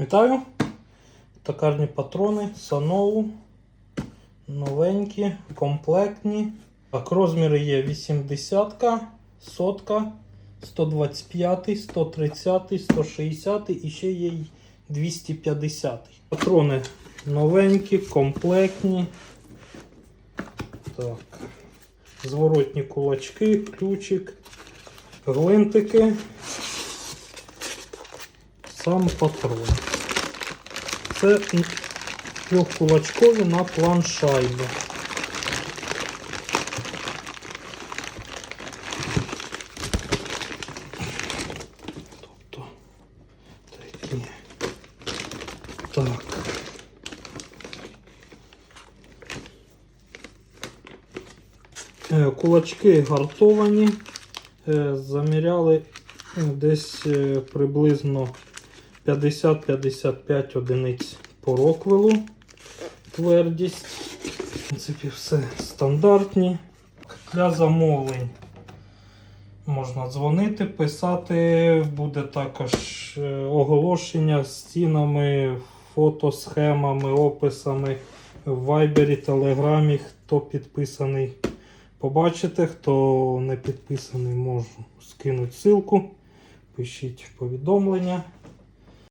Вітаю! Токарні патрони, Sanoу. Новенькі, комплектні. Так, розміри є 80, сотка, 125, 130, 160 і ще є й 250. Патрони новенькі, комплектні. Так. Зворотні кулачки, ключик, гвинтики. Сам патрон. Це трьохкулачкові на план шайби. Тобто такі. Так. Е, Кулачки гартовані. Е, Заміряли десь е, приблизно 50-55 одиниць по роквелу. Твердість. В принципі, все стандартні. Для замовлень можна дзвонити, писати. Буде також е, оголошення з цінами, фотосхемами, описами в Вайбері, Телеграмі. Хто підписаний, побачите. Хто не підписаний, можу скинути ссылку. Пишіть повідомлення.